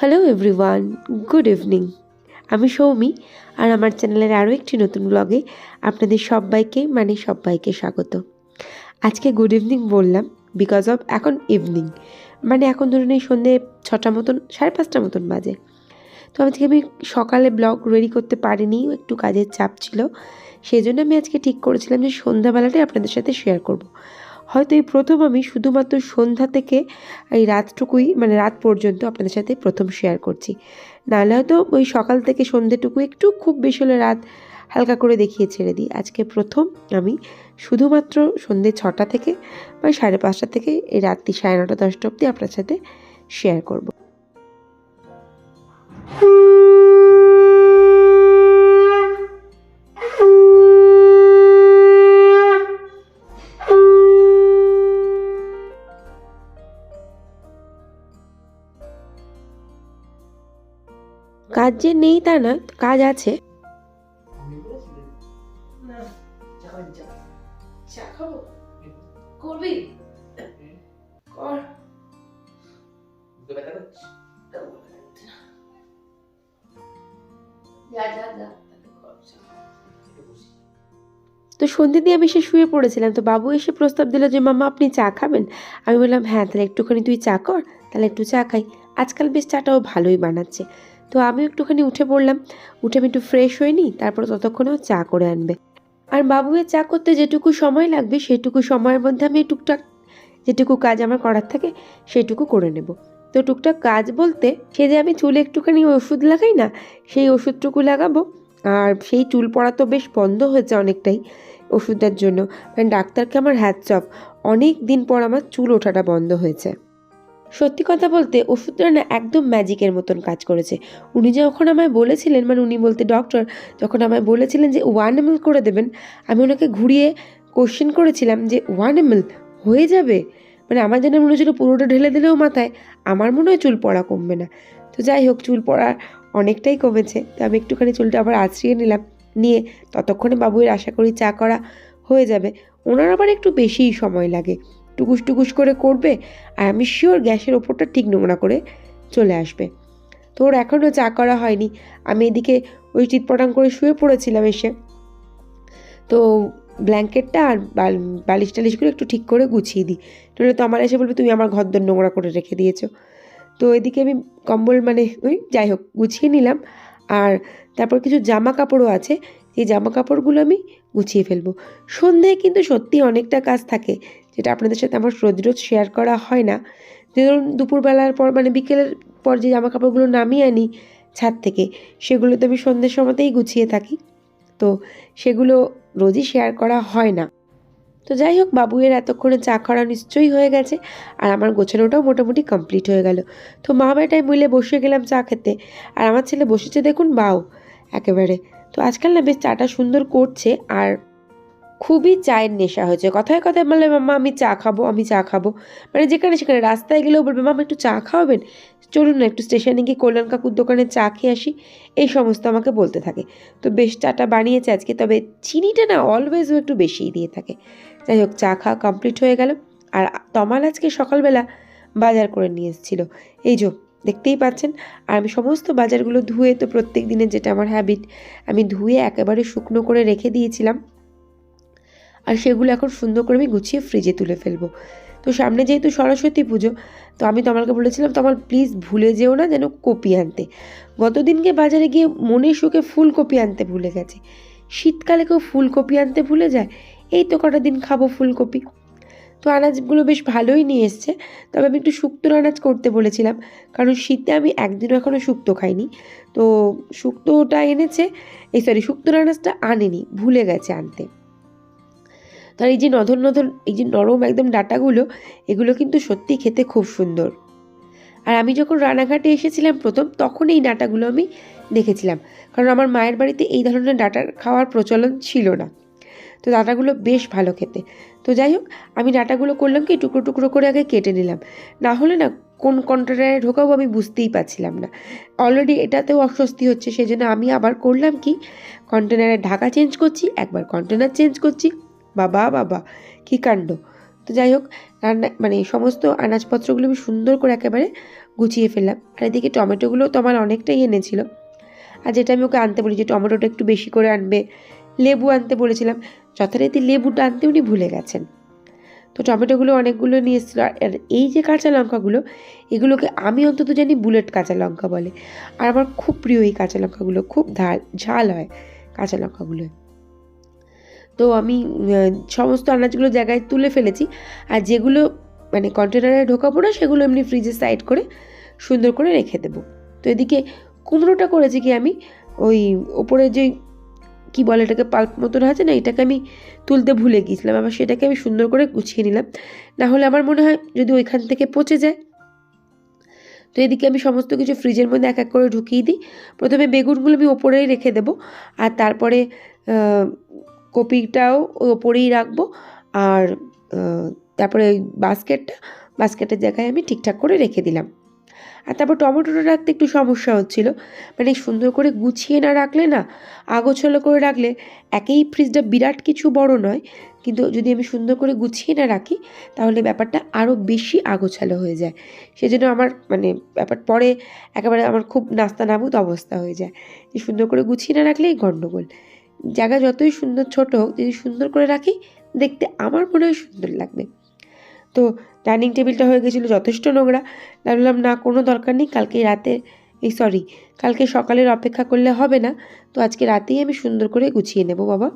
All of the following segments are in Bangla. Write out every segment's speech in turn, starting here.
হ্যালো এভরিওয়ান গুড ইভিনিং আমি সৌমি, আর আমার চ্যানেলের আরও একটি নতুন ব্লগে আপনাদের সবাইকে মানে সবাইকে স্বাগত। আজকে গুড ইভিনিং বললাম বিকজ অফ এখন ইভিনিং মানে এখন ধরুন এই সন্ধ্যে ছটা মতন, সাড়ে পাঁচটা মতন বাজে। তো আজকে আমি সকালে ব্লগ রেডি করতে পারিনি, একটু কাজের চাপ ছিল। সেই জন্য আমি আজকে ঠিক করেছিলাম যে সন্ধ্যাবেলাটাই আপনাদের সাথে শেয়ার করব। হয়তো এই প্রথম আমি শুধুমাত্র সন্ধ্যা থেকে এই রাতটুকুই মানে রাত পর্যন্ত আপনাদের সাথে প্রথম শেয়ার করছি। নাহলে হয়তো ওই সকাল থেকে সন্ধ্যেটুকু একটু খুব বেশি হলে রাত হালকা করে দেখিয়ে ছেড়ে দিই। আজকে প্রথম আমি শুধুমাত্র সন্ধ্যে ছটা থেকে বা সাড়ে পাঁচটা থেকে এই রাত্রি সাড়ে নটা, দশটা অবধি আপনার সাথে শেয়ার করব। যে নেই তা না কাজ আছে। করবি? কর। তো সন্ধ্যে দিয়ে আমি এসে শুয়ে পড়েছিলাম তো বাবু এসে প্রস্তাব দিল যে মামা আপনি চা খাবেন? আমি বললাম হ্যাঁ তাহলে একটুখানি তুই চা কর তাহলে একটু চা খাই। আজকাল বেশ চাটাও ভালোই বানাচ্ছে। তো আমি একটুখানি উঠে পড়লাম। উঠে আমি একটু ফ্রেশ হয়ে নিই, তারপর ততক্ষণেও চা করে আনবে। আর বাবুয়ের চা করতে যেটুকু সময় লাগবে, সেটুকু সময়ের মধ্যে আমি টুকটাক যেটুকু কাজ আমার করার থাকে, সেটুকু করে নেব। তো টুকটাক কাজ বলতে, সে যে আমি চুলে একটুখানি ওষুধ লাগাই না, সেই ওষুধটুকু লাগাবো। আর সেই চুল পড়া তো বেশ বন্ধ হয়েছে অনেকটাই ওষুধটার জন্য। কারণ ডাক্তারকে আমার হ্যাটস অফ অনেক দিন পর আমার চুল ওঠাটা বন্ধ হয়েছে। সত্যি কথা বলতে, ওষুধটা না একদম ম্যাজিকের মতন কাজ করেছে। উনি যখন আমায় বলেছিলেন মানে উনি বলতে ডক্টর যখন আমায় বলেছিলেন যে ওয়ান এম করে দেবেন, আমি ওনাকে ঘুরিয়ে কোশ্চেন করেছিলাম যে ওয়ান এম হয়ে যাবে? মানে আমার যেন মনে হচ্ছিল পুরোটা ঢেলে দিলেও মাথায়, আমার মনে হয় চুল পড়া কমবে না। তো যাই হোক, চুল পড়া অনেকটাই কমেছে। তো আমি একটুখানি চুলটা আবার আছড়িয়ে নিলাম, নিয়ে ততক্ষণে বাবুয়ের আশা করি চা করা হয়ে যাবে। ওনার আবার একটু বেশিই সময় লাগে। টুকুস টুকুস করে করবে আর আমি শিওর গ্যাসের ওপরটা ঠিক নোংরা করে চলে আসবে। তো ওর এখনও চা করা হয়নি। আমি এদিকে ওই চিৎপটাং করে শুয়ে পড়েছিলাম এসে। তো ব্ল্যাঙ্কেটটা আর বাল- বালিশ টালিশ করে একটু ঠিক করে গুছিয়ে দিই। নইলে তো আমার এসে বলবে, তুমি আমার ঘর দর নোংরা করে রেখে দিয়েছ। তো এদিকে আমি কম্বল মানে ওই যাই হোক গুছিয়ে নিলাম। আর তারপর কিছু জামা কাপড়ও আছে। এই জামা কাপড়গুলো আমি গুছিয়ে ফেলব। সন্ধ্যায় কিন্তু সত্যি অনেকটা কাজ থাকে। যেটা আপনাদের সাথে আমার রোজ রোজ শেয়ার করা হয় না। যে ধরুন দুপুরবেলার পর মানে বিকেলের পর যে জামা কাপড়গুলো নামিয়ে আনি ছাদ থেকে সেগুলো তো আমি সন্ধ্যের সময়তেই গুছিয়ে থাকি। তো সেগুলো রোজই শেয়ার করা হয় না। তো যাই হোক, বাবুয়ের এতক্ষণে চা করা নিশ্চয়ই হয়ে গেছে, আর আমার গোছানোটাও মোটামুটি কমপ্লিট হয়ে গেল। তো মা বেটায় মিলে বসে গেলাম চা খেতে, আর আমার ছেলে বসেছে দেখুন বাও, একেবারে। তো আজকাল না বেশ চাটা সুন্দর করছে, আর খুবই চায়ের নেশা হয়েছে। কথায় কথায় বললে, মাম্মা, আমি চা খাব, আমি চা খাব। মানে যেখানে সেখানে রাস্তায় গেলেও বলবে মামা একটু চা খাওয়াবেন? চলুন না, একটু স্টেশনে গিয়ে কল্যাণ কাকুর দোকানে চা খেয়ে আসি। এই সমস্ত আমাকে বলতে থাকে। তো বেশ চাটা বানিয়েছে আজকে, তবে চিনিটা না অলওয়েজ একটু বেশিই দিয়ে থাকে। যাই হোক, চা খাওয়া কমপ্লিট হয়ে গেল। আর তমাল আজকে সকালবেলা বাজার করে নিয়ে এসেছিল। এই যো, দেখতেই পাচ্ছেন। আর আমি সমস্ত বাজারগুলো ধুয়ে তো প্রত্যেক দিনের যেটা আমার হ্যাবিট আমি ধুয়ে একেবারে শুকনো করে রেখে দিয়েছিলাম। আর সেগুলো এখন সুন্দর করে আমি গুছিয়ে ফ্রিজে তুলে ফেলব। তো সামনে যেহেতু সরস্বতী পুজো, তো আমি তমালকে বলেছিলাম, তোমার প্লিজ ভুলে যেও না যেন কপি আনতে। গতদিনকে বাজারে গিয়ে মনে সুখে ফুলকপি আনতে ভুলে গেছে। শীতকালে কেউ ফুলকপি আনতে ভুলে যায়? এই তো কটা দিন খাব ফুলকপি। তো আনাজগুলো বেশ ভালোই নিয়ে এসছে, তবে আমি একটু শুক্তোর আনাজ করতে বলেছিলাম, কারণ শীতে আমি একদিনও এখনও শুক্তো খাইনি। তো শুক্তোটা এনেছে, এই সরি শুক্তোর আনাজটা আনেনি, ভুলে গেছে আনতে। তার এই যে নধর নধর, এই যে নরম একদম ডাটাগুলো, এগুলো কিন্তু সত্যি খেতে খুব সুন্দর। আর আমি যখন রানাঘাটে এসেছিলাম প্রথম, তখন এই ডাটাগুলো আমি দেখেছিলাম। কারণ আমার মায়ের বাড়িতে এই ধরনের ডাটা খাওয়ার প্রচলন ছিল না। তো ডাটাগুলো বেশ ভালো খেতে। তো যাই হোক, আমি ডাটাগুলো করলাম কি, টুকরো টুকরো করে আগে কেটে নিলাম। না হলে না, কোন কন্টেনারে ঢোকাবো আমি বুঝতেই পারছিলাম না। অলরেডি এটাতেও অস্বস্তি হচ্ছে সেই জন্য আমি আবার করলাম কি কন্টেনারের ঢাকা চেঞ্জ করছি, একবার কন্টেনার চেঞ্জ করছি বাবা বাবা, কী কাণ্ড? তো যাই হোক, রান্না মানে সমস্ত আনাজপত্রগুলো আমি সুন্দর করে একেবারে গুছিয়ে ফেললাম। আর এদিকে টমেটোগুলো তো আমার অনেকটাই এনেছিল। আর যেটা আমি ওকে আনতে বলি যে টমেটোটা একটু বেশি করে আনবে, লেবু আনতে বলেছিলাম। যথারীতি লেবুটা আনতে উনি ভুলে গেছেন। তো টমেটোগুলো অনেকগুলো নিয়ে এসেছিল। আর এই যে কাঁচা লঙ্কাগুলো, এগুলোকে আমি অন্তত জানি বুলেট কাঁচা লঙ্কা বলে। আর আমার খুব প্রিয় এই কাঁচা লঙ্কাগুলো, খুব ঝাল ঝাল হয় কাঁচা লঙ্কাগুলো তো আমি সমস্ত আনাজগুলো জায়গায় তুলে ফেলেছি। আর যেগুলো মানে কন্টেনারে ঢোকাবো না, সেগুলো এমনি ফ্রিজে সাইড করে সুন্দর করে রেখে দেবো। তো এদিকে কুমড়োটা করেছি কি আমি, ওই ওপরে যে, কি বলে এটাকে পাল্প মতন আছে না, এটাকে আমি তুলতে ভুলে গিয়েছিলাম। আবার সেটাকে আমি সুন্দর করে গুছিয়ে নিলাম। না হলে আমার মনে হয় যদি ওইখান থেকে পচে যায়। তো এদিকে আমি সমস্ত কিছু ফ্রিজের মধ্যে এক এক করে ঢুকিয়ে দিই। প্রথমে বেগুনগুলো আমি ওপরেই রেখে দেবো। আর তারপরে কপিটাও ওপরেই রাখব আর তারপরে ওই বাস্কেটটা বাস্কেটের জায়গায় আমি ঠিকঠাক করে রেখে দিলাম। আর তারপর টমেটোটা রাখতে একটু সমস্যা হচ্ছিল। মানে সুন্দর করে গুছিয়ে না রাখলে না, আগোছালো করে রাখলে একেই ফ্রিজটা বিরাট কিছু বড় নয়। কিন্তু যদি আমি সুন্দর করে গুছিয়ে না রাখি, তাহলে ব্যাপারটা আরও বেশি আগোছালো হয়ে যায়। সেজন্য আমার মানে ব্যাপার পরে একেবারে আমার খুব নাস্তা নাবুদ অবস্থা হয়ে যায়। সুন্দর করে গুছিয়ে না রাখলেই গণ্ডগোল। জায়গা যতই সুন্দর ছোট হোক, যদি সুন্দর করে রাখি, দেখতে আমার মনে হয় সুন্দর লাগবে। তো ডাইনিং টেবিলটা হয়ে গেছিল যথেষ্ট নোংরা। ভাবলাম, না, কোনো দরকার নেই, কালকে রাতে, এই সরি, কালকে সকালের অপেক্ষা করলে হবে না। তো আজকে রাতেই আমি সুন্দর করে গুছিয়ে নেব, বাবা।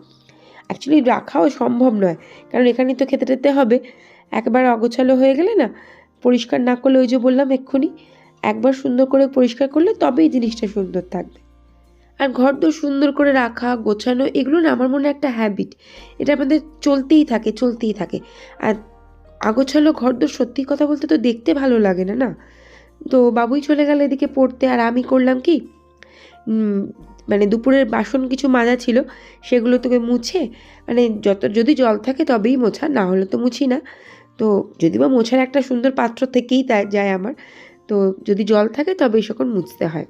অ্যাকচুয়ালি রাখাও সম্ভব নয়, কারণ এখানেই তো খেতে টেতে হবে। একবার অগোছালো হয়ে গেলে না, পরিষ্কার না করলে ওই যে বললাম এক্ষুনি, একবার সুন্দর করে পরিষ্কার করলে তবেই জিনিসটা সুন্দর থাকবে। আর ঘর তো সুন্দর করে রাখা, গোছানো, এগুলো না আমার মনে একটা হ্যাবিট এটা আমাদের চলতেই থাকে চলতেই থাকে। আর আগোছালো ঘর তো সত্যি কথা বলতে তো দেখতে ভালো লাগে না না? তো বাবুই চলে গেল এদিকে পড়তে আর আমি করলাম কি? মানে দুপুরের বাসন কিছু মাজা ছিল, সেগুলো তোকে মুছে মানে যত, যদি জল থাকে তবেই মোছা, না হলে তো মুছি না। তো যদি বা মোছার একটা সুন্দর পাত্র থেকেই যায় আমার, তো যদি জল থাকে তবেই সকল মুছতে হয়।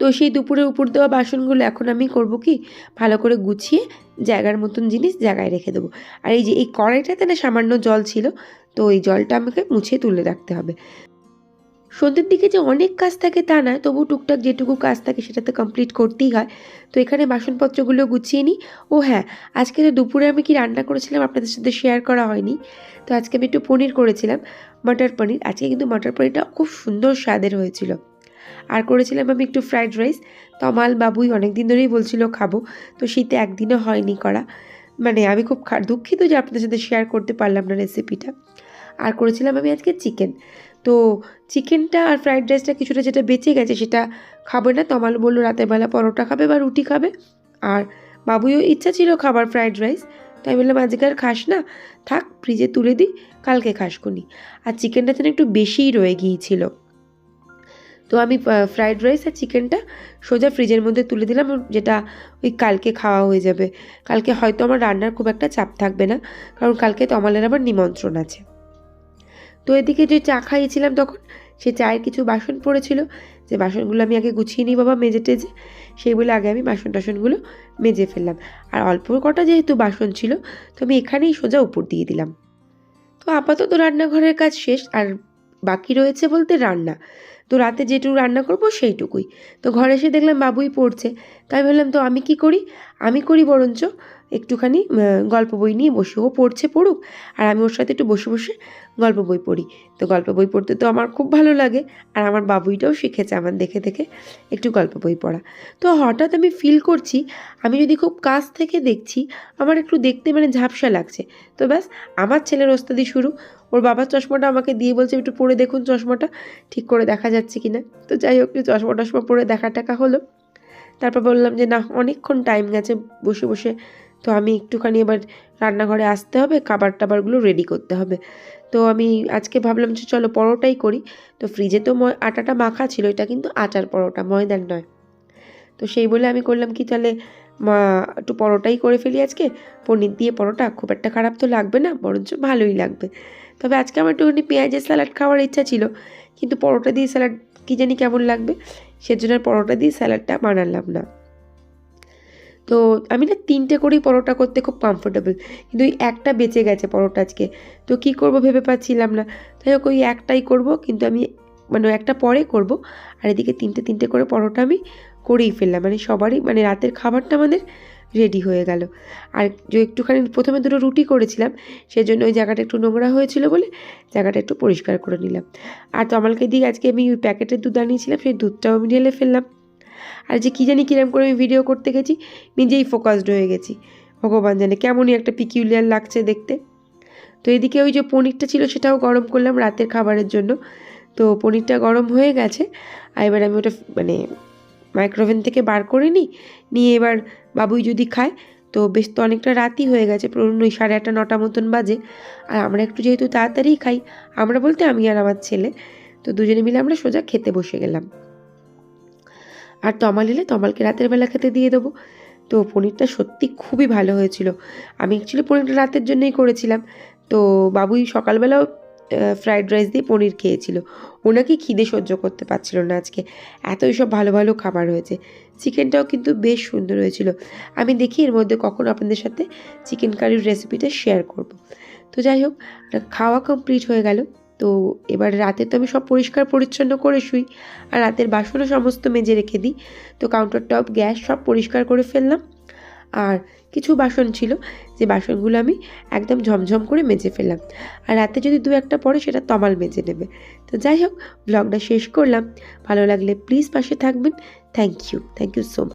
তো সেই দুপুরে উপর দেওয়া বাসনগুলো এখন আমি করব কি? ভালো করে গুছিয়ে জায়গার মতন জিনিস জায়গায় রেখে দেবো। আর এই যে এই কড়াইটাতে না সামান্য জল ছিল, তো এই জলটা আমাকে মুছে তুলে রাখতে হবে। সন্ধ্যের দিকে যে অনেক কাজ থাকে তা না, তবু টুকটাক যেটুকু কাজ থাকে সেটা তো কমপ্লিট করতেই হয়। তো এখানে বাসনপত্রগুলো গুছিয়ে নিই। ও হ্যাঁ আজকে তো দুপুরে আমি কি রান্না করেছিলাম আপনাদের সাথে শেয়ার করা হয়নি। তো আজকে আমি একটু পনির করেছিলাম, মটর পনির। আজকে কিন্তু মটর পনিরটা খুব সুন্দর স্বাদের হয়েছিল। আর করেছিলাম আমি একটু ফ্রাইড রাইস তমাল বাবুই অনেক দিন ধরেই বলছিল, খাব। তো শীতে একদিনও হয়নি করা। মানে আমি খুব দুঃখিত যে আপনাদের সাথে শেয়ার করতে পারলাম না রেসিপিটা আর করেছিলাম আমি আজকে চিকেন তো চিকেনটা আর ফ্রাইড রাইসটা কিছুটা যেটা বেঁচে গেছে সেটা খাবে না। তমাল বলল বেলা পরোটা খাবে বা রুটি খাবে। আর বাবুইও ইচ্ছা ছিল খাবার ফ্রাইড রাইস তাই বললাম, আজকে আর খাস না। থাক ফ্রিজে তুলে দিই, কালকে খাস আর চিকেনটা যেন একটু বেশিই রয়ে গিয়েছিল। তো আমি ফ্রাইড রাইস আর চিকেনটা সোজা ফ্রিজের মধ্যে তুলে দিলাম যেটা ওই কালকে খাওয়া হয়ে যাবে। কালকে হয়তো আমার রান্নার খুব একটা চাপ থাকবে না, কারণ কালকে তমালের আবার নিমন্ত্রণ আছে। তো এদিকে যে চা খাইয়েছিলাম তখন, সে চায়ের কিছু বাসন পড়েছিল, যে বাসনগুলো আমি আগে গুছিয়ে নিই বাবা মেজে টেজে সেইগুলো আগে আমি বাসন টাসনগুলো মেজে ফেললাম। আর অল্প কটা যেহেতু বাসন ছিল, তো আমি এখানেই সোজা উপর দিয়ে দিলাম। তো আপাতত রান্নাঘরের কাজ শেষ, আর বাকি রয়েছে বলতে রান্না। তো রাতে যেটুকু রান্না করব সেইটুকুই। তো ঘরে এসে দেখলাম বাবুই পড়ছে। তাই ভাবলাম, তো আমি কি করি? আমি করি বরঞ্চ একটুখানি গল্প বই নিয়ে বসে। ও পড়ছে পড়ুক, আর আমি ওর সাথে একটু বসে বসে গল্প বই পড়ি। তো গল্প বই পড়তে তো আমার খুব ভালো লাগে, আর আমার বাবুইটাও শিখেছে আমার দেখে দেখে একটু গল্প বই পড়া। তো হঠাৎ আমি ফিল করছি, আমি যদি খুব কাছ থেকে দেখছি, আমার একটু দেখতে মানে ঝাপসা লাগছে। তো ব্যাস, আমার ছেলের ওস্তাদি শুরু। ওর বাবার চশমাটা আমাকে দিয়ে বলছে, একটু পরে দেখুন চশমাটা, ঠিক করে দেখা যাচ্ছে কি না তো যাই হোক, একটু চশমা টশমা পরে দেখা টাকা হলো। তারপর বললাম যে, না, অনেকক্ষণ টাইম গেছে বসে বসে তো আমি একটুখানি এবার রান্নাঘরে আসতে হবে খাবার টাবারগুলো রেডি করতে হবে। তো আমি আজকে ভাবলাম যে চলো পরোটাই করি। তো ফ্রিজে তো ময়, আটাটা মাখা ছিল, এটা কিন্তু আটার পরোটা, ময়দার নয়। তো সেই বলে আমি করলাম কি, তাহলে মা, একটু পরোটাই করে ফেলি আজকে। পনির দিয়ে পরোটা, খুব একটা খারাপ তো লাগবে না, বরঞ্চ ভালোই লাগবে। তবে আজকে আমার একটুখানি পেঁয়াজের স্যালাড খাওয়ার ইচ্ছা ছিল, কিন্তু পরোটা দিয়ে স্যালাড কী জানি কেমন লাগবে? সেজন্য পরোটা দিয়ে স্যালাডটা বানালাম না। তো আমি না তিনটে করেই পরোটা করতে খুব কমফোর্টেবল কিন্তু ওই একটা বেঁচে গেছে পরোটা আজকে। তো কী করব ভেবে পাচ্ছিলাম না। তাই হোক, ওই একটাই করব, কিন্তু আমি মানে একটা পরে করব। আর এদিকে তিনটে তিনটে করে পরোটা আমি করেই ফেললাম। মানে সবারই মানে রাতের খাবারটা আমাদের রেডি হয়ে গেল। আর যে একটুখানি প্রথমে দুটো রুটি করেছিলাম, সেজন্য ওই জায়গাটা একটু নোংরা হয়েছিল বলে জায়গাটা একটু পরিষ্কার করে নিলাম। আর তো তমালকে দিয়ে আজকে আমি ওই প্যাকেটের দুধ আনিয়েছিলাম, সেই দুধটাও আমি ঢেলে ফেললাম। আর যে কী জানি কিরম করে আমি ভিডিও করতে গেছি, নিজেই ফোকাসড হয়ে গেছি। ভগবান জানে কেমনই একটা পিকিউলিয়ার লাগছে দেখতে। তো এদিকে ওই যে পনিরটা ছিল সেটাও গরম করলাম রাতের খাবারের জন্য। তো পনিরটা গরম হয়ে গেছে, আর এবার আমি ওটা মানে মাইক্রোওভেন থেকে বার করে নিই, নিয়ে এবার বাবুই যদি খায়, তো বেশ তো অনেকটা রাতই হয়ে গেছে পুরো ওই সাড়ে আটটা, নটা মতন বাজে। আর আমরা একটু যেহেতু তাড়াতাড়ি খাই, আমরা বলতে আমি আর আমার ছেলে, তো দুজনে মিলে আমরা সোজা খেতে বসে গেলাম। আর তমাল এলে তমালকে রাতের বেলা খেতে দিয়ে দেবো। তো পনিরটা সত্যি খুবই ভালো হয়েছিল। আমি অ্যাকচুয়ালি পনিরটা রাতের জন্যই করেছিলাম। তো বাবুই সকালবেলাও ফ্রাইড রাইস দিয়ে পনির খেয়েছিল। ওনাকে খিদে সহ্য করতে পারছিল না আজকে। এতই সব ভালো ভালো খাবার হয়েছে। চিকেনটাও কিন্তু বেশ সুন্দর হয়েছিল। আমি দেখি এর মধ্যে কখন আপনাদের সাথে চিকেন কারির রেসিপিটা শেয়ার করব। তো যাই হোক, খাওয়া কমপ্লিট হয়ে গেল। তো এবার রাতে তো আমি সব পরিষ্কার পরিচ্ছন্ন করে শুই আর রাতের বাসনও সমস্ত মেজে রেখে দিই। তো কাউন্টার টপ গ্যাস সব পরিষ্কার করে ফেললাম। আর কিছু বাসন ছিল, যে বাসনগুলো আমি একদম ঝমঝম করে মেজে ফেললাম। আর রাতে যদি দু একটা পড়ে, সেটা তমাল মেজে নেবে। তো যাই হোক ব্লগটা শেষ করলাম। ভালো লাগলে প্লিজ পাশে থাকবেন। Thank you thank you so much